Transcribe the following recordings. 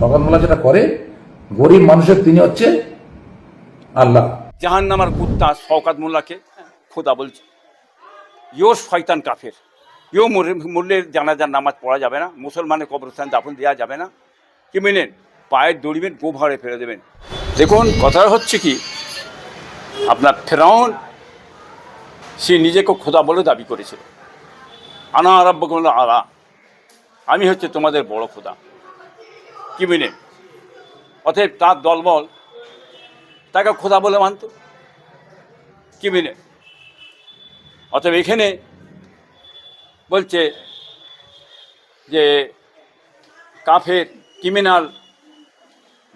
সকালবেলা যেটা করে, গরিব মানুষের তিনি হচ্ছে আল্লাহ। জাহান নামার কুত্তা শওকাত মোল্লাকে খোদা বলছে ইও শয়তান কাফের ইও মূল্যের জানাজার নামাজ পড়া যাবে না, মুসলমানের কবরস্থান দাফন দেওয়া যাবে না। কি মেনেন পায়ের দড়িবেন গো ভাড়ে ফেলে দেবেন। দেখুন কথা হচ্ছে কি, আপনার ফেরাউন, সে নিজেকে খোদা বলে দাবি করেছিল আনা আরব্য আলা, আমি হচ্ছে তোমাদের বড় খোদা। কি মেনেন অতএব তার দলবল তাকে খোদা বলে মানত। কি মিনে অতএব এখানে বলছে যে কাফের ক্রিমিনাল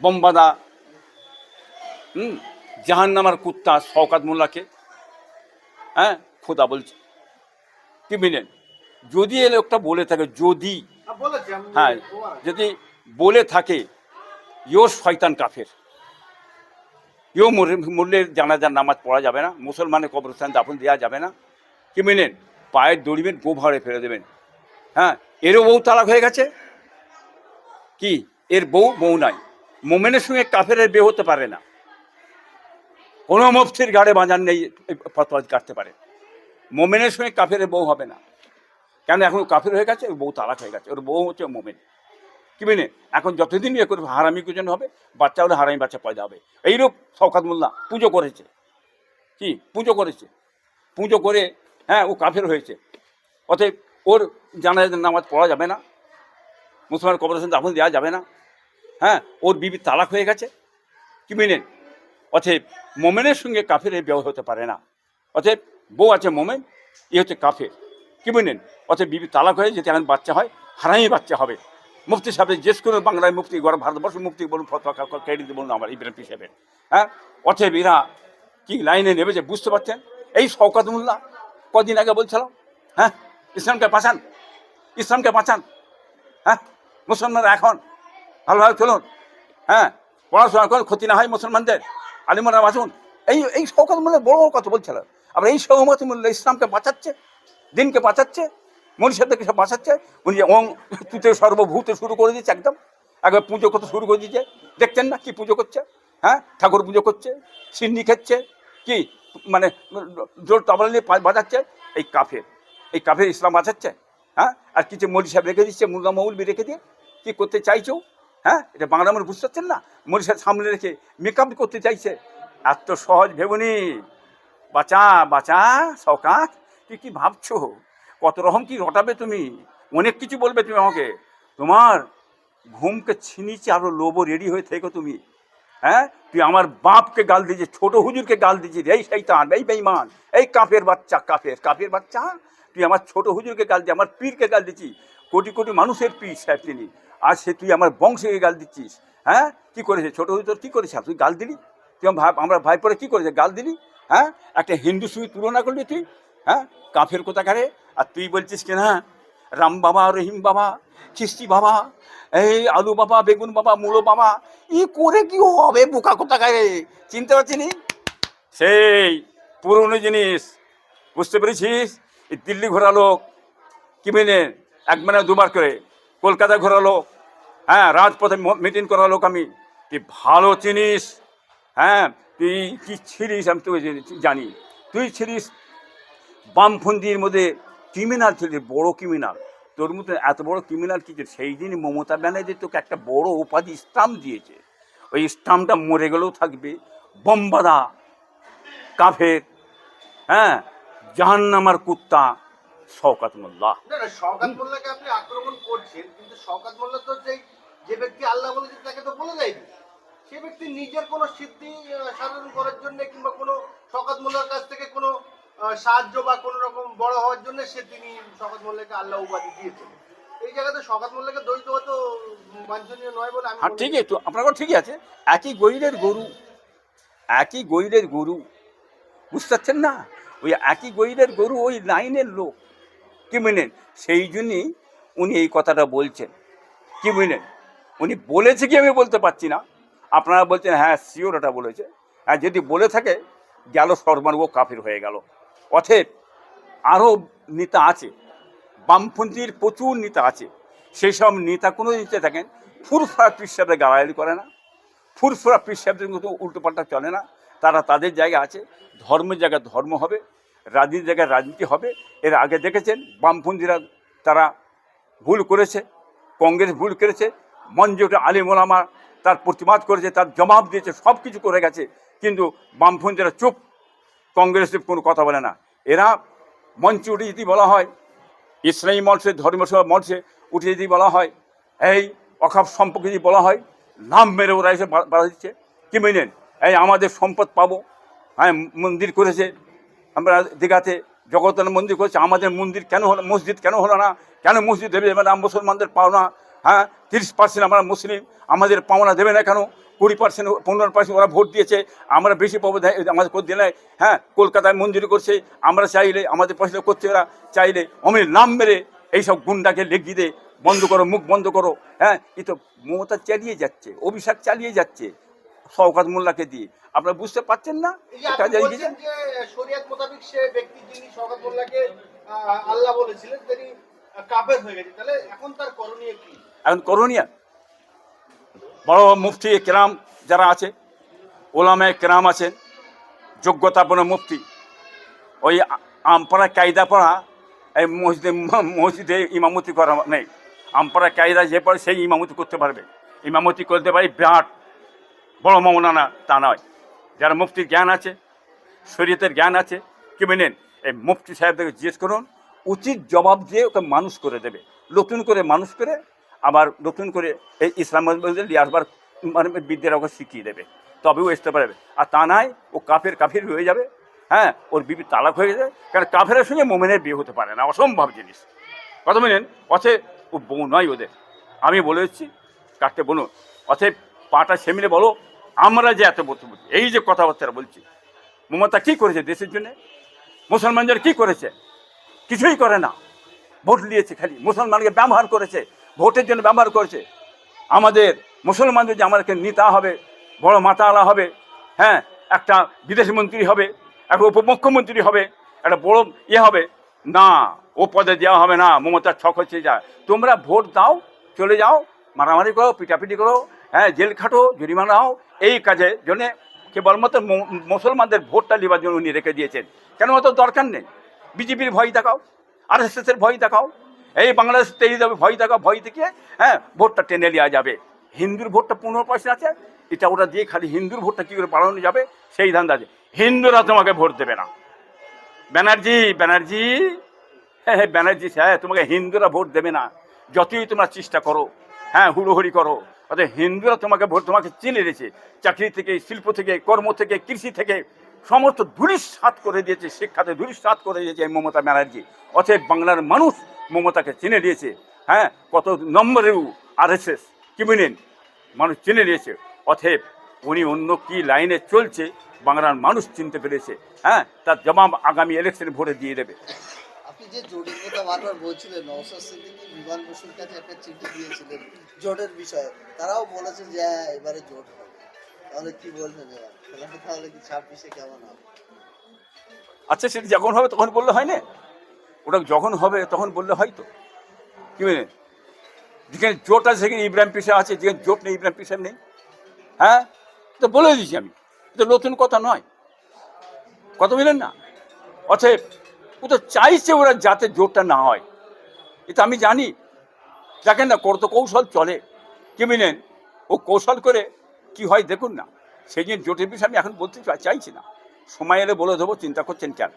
বোমবাদা হুম জাহান নামার কুত্তা শওকাত মোল্লাকে হ্যাঁ খোদা বলছে। কি মিনেন যদি এ লোকটা বলে থাকে যদি হ্যাঁ যদি বলে থাকে ইও শয়তান কাফের। ইও মূল্যের জানাজার নামাজ পড়া যাবে না, মুসলমানের কবরস্থান দাফন দেওয়া যাবে না। কি মেনেন? পায়ের দড়িবেন গো ভাড়ে ফেলে দেবেন। হ্যাঁ এরও বউ তালাক হয়ে গেছে? কি? এর বউ বউ নাই। মোমেনের সঙ্গে কাফের বে হতে পারে না। কোনো মুফতির গাড়ে বাজার নেই ফতোয়া কাটতে পারে। মোমেনের সঙ্গে কাফের বউ হবে না। কেন? এখন কাফের হয়ে গেছে বউ তালাক হয়ে গেছে। ওর বউ হচ্ছে মোমেন। কি মেনে? এখন যতদিন ইয়ে করবে, হারামি কুজন হবে? বাচ্চা হলে হারামি বাচ্চা পয়দা হবে। এইরূপ শওকাত মোল্লা পুজো করেছে। কি? পুজো করেছে। পুজো করে হ্যাঁ ও কাফের হয়েছে। অতএব ওর জানাজার নামাজ পড়া যাবে না মুসলমান কবরস্থান দাফন দেওয়া যাবে না হ্যাঁ ওর বিবি তালাক হয়ে গেছে। কি মেনেন অতএব মোমেনের সঙ্গে কাফের এই ব্যবহার হতে পারে না। অতএব বউ আছে মোমেন, এ হচ্ছে কাফের। কি মেনেন অতএব বিবি তালাক হয়ে যদি এখন বাচ্চা হয়, হারামি বাচ্চা হবে। মুফতি সাহেব, যে কোনো বাংলায় মুক্তি গোটা ভারতবর্ষ মুক্তি বলুন, ফতোয়া ক্রেডিট বলুন আমার ইব্রাহিম সাহেবের। হ্যাঁ? অতএব এরা কি লাইনে নেমেছে বুঝতে পারছেন? এই শওকাত মোল্লা কদিন আগে বলছিলাম হ্যাঁ? ইসলামকে বাঁচান ইসলামকে বাঁচান হ্যাঁ? মুসলমানরা এখন ভালোভাবে চলুন হ্যাঁ? পড়াশোনা করুন, ক্ষতি না হয় মুসলমানদের। আলিমরা বাঁচুন এই এই শওকাত মোল্লা বড় বড় কথা বলছিল। আবার এই শৌমত মোল্লা ইসলামকে বাঁচাচ্ছে, দিনকে বাঁচাচ্ছে মনীষাদেরকে সব বাঁচাচ্ছে। উনি ওং তুতে সর্বভূতে শুরু করে দিচ্ছে একদম। একবার পুজো করতে শুরু করে দিচ্ছে দেখছেন না কি পুজো করছে? হ্যাঁ? ঠাকুর পুজো করছে সিন্নি খাচ্ছে, কি? মানে জোর তবলা নিয়ে বাজাচ্ছে। এই কাফের এই কাফের ইসলাম বাঁচাচ্ছে। হ্যাঁ? আর কিছু মলি সাহেব রেখে দিচ্ছে মুল্লা মৌলবি রেখে দিয়ে। কি করতে চাইছো? হ্যাঁ? এটা বাংলা মানুষ বুঝতে পারছেন না? মলি সাহেব সামনে রেখে মেকআপ করতে চাইছে। এত সহজ ভেবনি বাঁচা বাঁচা সকাত তুই কি ভাবছ? কত রকম কি রটাবে তুমি? অনেক কিছু বলবে তুমি আমাকে। তোমার ঘুমকে ছিনিয়েছি আরও লোবো রেডি হয়ে থেকো তুমি। হ্যাঁ? তুই আমার বাপকে গাল দিয়েছিস, ছোট হুজুরকে গাল দিয়েছিস। এই শৈতান এই বেইমান এই কাফের বাচ্চা, কাফের কাফের বাচ্চা। তুই আমার ছোট হুজুরকে গাল দিয়ে আমার পীরকে গাল দিচ্ছিস কোটি কোটি মানুষের পীর সাহেব তিনি। আর সে তুই আমার বংশকে গাল দিচ্ছিস। হ্যাঁ? কি করেছে? ছোট হুজুর কি করেছে? তুই গাল দিলি? তুই ভাই, আমরা ভাই পরে কি করেছে? গাল দিলি? হ্যাঁ? একটা হিন্দু সঙ্গে তুলনা করলি তুই? হ্যাঁ? কাফের কোথাকারে? আর তুই বলছিস কি না? রাম বাবা, রহিম বাবা খিস্তি বাবা, এই আলু বাবা, বেগুন বাবা, মূলো বাবা, ই করে কি হবে বোকা কোথাকারে? চিনতে পারছিনি সেই পুরনো জিনিস, বুঝতে পেরেছিস? এই দিল্লি ঘোরা লোক, কি মেনে? এক মানে দুবার করে। কলকাতা ঘোরা লোক হ্যাঁ রাজপথে মিটিং করা লোক আমি। তুই ভালো চিনিস হ্যাঁ তুই কি ছিলিস আমি তোকে জানি তুই ছিলিস বামপন্থীর মধ্যে ক্রিমিনাল ছিল বড় ক্রিমিনাল তোর মতো এত বড় ক্রিমিনাল কি সেই দিন মমতা ব্যানার্জি তোকে একটা বড় উপাধি স্টাম্প দিয়েছে। ওই স্টাম্পটা মরে গেলেও থাকবে। বম্বাদা, কাফের হ্যাঁ জাহান্নামার কুত্তা, শওকাত মোল্লা। আক্রমণ করছেন, কিন্তু সে ব্যক্তি নিজের কোনো সিদ্ধি সাধন করার জন্য কিংবা মোল্লার কাছ থেকে কোনো সাহায্য বা কোনো রকম বড় হওয়ার জন্য সে তিনি শওকাত মোল্লাকে আল্লাহ উপাধি দিয়েছেন। এই জায়গাতে শওকাত মোল্লাকে দ্বৈত হতো বাঞ্ছনীয় নয় বলে আমি হ্যাঁ ঠিকই তো আপনার কথা ঠিকই আছে। একই গরিরের গরু একই গরিরের গরু বুঝতে পারছেন না? ওই একই গরিরের গরু ওই লাইনের লোক কি মেনেন সেই জন্যই উনি এই কথাটা বলছেন কি মেনেন উনি বলেছে কি আমি বলতে পারছি না? আপনারা বলছেন হ্যাঁ শিওর ওটা বলেছে। হ্যাঁ যদি বলে থাকে গেল সর্বানুভ কাফির হয়ে গেল। অথেব আরও নেতা আছে, বামপন্থীর প্রচুর নেতা আছে সেই সব নেতা কোনো নেতা থাকেন, ফুরফুরা পীর সাহেবদের গালাগালি করে না, ফুরফুরা পীর সাহেবদের মতো উল্টোপাল্টা চলে না, তারা তাদের জায়গা আছে, ধর্মের জায়গায় ধর্ম হবে, রাজনীতির জায়গায় রাজনীতি হবে, এর আগে দেখেছেন বামপন্থীরা তারা ভুল করেছে, কংগ্রেস ভুল করেছে মঞ্জুটা আলিম ওলামা তার প্রতিবাদ করেছে, তার জবাব দিয়েছে সব কিছু করে গেছে, কিন্তু বামপন্থীরা চুপ কংগ্রেসের কোনো কথা বলে না। এরা মঞ্চে উঠে যদি বলা হয়, ইসলামী মঞ্চে ধর্মসভা মঞ্চে উঠে যদি বলা হয়, এই অখাপ সম্পর্কে যদি বলা হয়, নাম মেরে ওরা এসে বাধা দিচ্ছে। কি মেনেন? এই আমাদের সম্পদ পাবো। হ্যাঁ মন্দির করেছে। আমরা দীঘাতে জগন্নাথ মন্দির করেছে। আমাদের মন্দির কেন হলো, মসজিদ কেন হলো না? কেন মসজিদ দেবে? আমরা মুসলমানদের পাওনা। হ্যাঁ তিরিশ পার্সেন্ট আমরা মুসলিম। আমাদের পাওনা দেবে না কেন? কুড়ি পার্সেন্ট পনেরো পার্সেন্ট ওরা ভোট দিয়েছে। আমরা বেশি পাবো আমাদের দিলে হ্যাঁ কলকাতায় মঞ্জুরি করছে। আমরা চাইলে আমাদের পয়সা করছে ওরা চাইলে অমির নাম মেরে এইসব গুন্ডাকে লেগিয়ে দে বন্ধ করো মুখ বন্ধ করো হ্যাঁ এ তো মমতা চালিয়ে যাচ্ছে অভিষেক চালিয়ে যাচ্ছে শওকাত মোল্লাকে দিয়ে। আপনারা বুঝতে পারছেন না? এই এখন করণীয়? বড় মুফতি কেরাম যারা আছে, ওলামায় কেরাম আছেন, যোগ্যতাপূর্ণ মুফতি। ওই আমপাড়া কায়দা পড়া, এই মসজিদে মসজিদে ইমামতি করা নেই। আমপাড়া কায়দা যে পড়ে সেই ইমামতি করতে পারবে। ইমামতি করতে পারে বিরাট বড় মৌলানা তা নয়। যারা মুফতির জ্ঞান আছে, শরীয়তের জ্ঞান আছে, কি মেনেন এই মুফতি সাহেবদেরকে জিজ্ঞেস করুন, উচিত জবাব দিয়ে ওকে মানুষ করে দেবে। নতুন করে মানুষ করে আবার নতুন করে এই ইসলাম আসবার মানে বিদ্যার ওকে শিখিয়ে দেবে। তবেও আসতে পারবে। আর তা নয়, ও কাফের কাফির হয়ে যাবে। হ্যাঁ ওর বিবি তালাক হয়ে যাবে কারণ কাফের সঙ্গে মোমেনের বিয়ে হতে পারে না, অসম্ভব জিনিস। কথা মেনেন অথে ও বউ নয় ওদের। আমি বলে দিচ্ছি কাটতে বলুন অথে পাটা সেমিনে বলো, আমরা যে এত বলতে এই যে কথাবার্তা বলছি, মমতা কী করেছে দেশের জন্য? মুসলমানদের কি করেছে? কিছুই করে না। ভোট দিয়েছে খালি, মুসলমানকে ব্যবহার করেছে। ভোটের জন্য ব্যবহার করছে। আমাদের মুসলমানদের যে আমাদেরকে নেতা হবে, বড় মাতালা হবে হ্যাঁ একটা বিদেশ মন্ত্রী হবে, একটা উপমুখ্যমন্ত্রী হবে, একটা বড় ইয়ে হবে, না, ও পদে দেওয়া হবে না, মমতার ছক হচ্ছে যা। তোমরা ভোট দাও, চলে যাও, মারামারি করো, পিটাপিটি করো হ্যাঁ জেল খাটো, জরিমানা দাও এই কাজে জন্যে কেবলমাত্র মুসলমানদের ভোটটা নেবার জন্য উনি রেখে দিয়েছেন। কেন অত দরকার নেই? বিজেপির ভয় দেখাও আর এস এর ভয় দেখাও এই বাংলাদেশ তৈরি যাবে, ভয় দেখাও, ভয় দেখিয়ে হ্যাঁ ভোটটা টেনে নেওয়া যাবে। হিন্দুর ভোটটা পনেরো পার্সেন্ট আছে, এটা ওটা দিয়ে খালি হিন্দুর ভোটটা কী করে বাড়ানো যাবে, সেই ধান্দা আছে। হিন্দুরা তোমাকে ভোট দেবে না। ব্যানার্জি ব্যানার্জি হ্যাঁ হ্যাঁ ব্যানার্জি হ্যাঁ তোমাকে হিন্দুরা ভোট দেবে না। যতই তোমরা চেষ্টা করো হ্যাঁ হুড়োহুড়ি করো অর্থাৎ হিন্দুরা তোমাকে ভোট, তোমাকে চিনে দিয়েছে চাকরি থেকে, শিল্প থেকে, কর্ম থেকে, কৃষি থেকে, সমস্ত ধুলিস্বাত করে দিয়েছে, শিক্ষাতে ধুলিস্বাত করে দিয়েছে মমতা ব্যানার্জি। অতএব বাংলার মানুষ মমতাকে চিনে দিয়েছে হ্যাঁ কত নম্বরেও আর এস এস কি বুঝলেন মানুষ চিনে নিয়েছে। অতএব উনি অন্য কি লাইনে চলছে বাংলার মানুষ চিনতে পেরেছে। হ্যাঁ তার জবাব আগামী ইলেকশনে ভোটে দিয়ে দেবে। আপনি যে জোটের কথা বারবার বলছিলেন নওসাদ সিদ্দিকী বিমান বসুর কাছে একটা চিঠি দিয়েছিলেন জোটের বিষয়ে। তারাও বলেছে যে হ্যাঁ এবারে জোট হবে। তাহলে কি বলবেন এবার? খেলাটা তাহলে কি ছাব্বিশে কেমন হবে? আচ্ছা সেটা যখন হবে তখন বললে হয় না? ওটা যখন হবে তখন বললে হয় তো কি বলে? যেখানে জোট আছে সেখানে ইব্রাহিম পিসা আছে, যেখানে জোট নেই ইব্রাহিম পিসা নেই। হ্যাঁ? তো বলে দিয়েছি আমি। এটা নতুন কথা নয়। কথা বললেন না? অতএব ও তো চাইছে ওরা যাতে জোটটা না হয়। এটা আমি জানি। দেখেন না, কত কৌশল চলে। কি মিলেন ও কৌশল করে কি হয় দেখুন না। সেই জন্য জোটের বিষয়ে আমি এখন বলতে চাইছি না। সময় এলে বলে দেবো, চিন্তা করছেন কেন?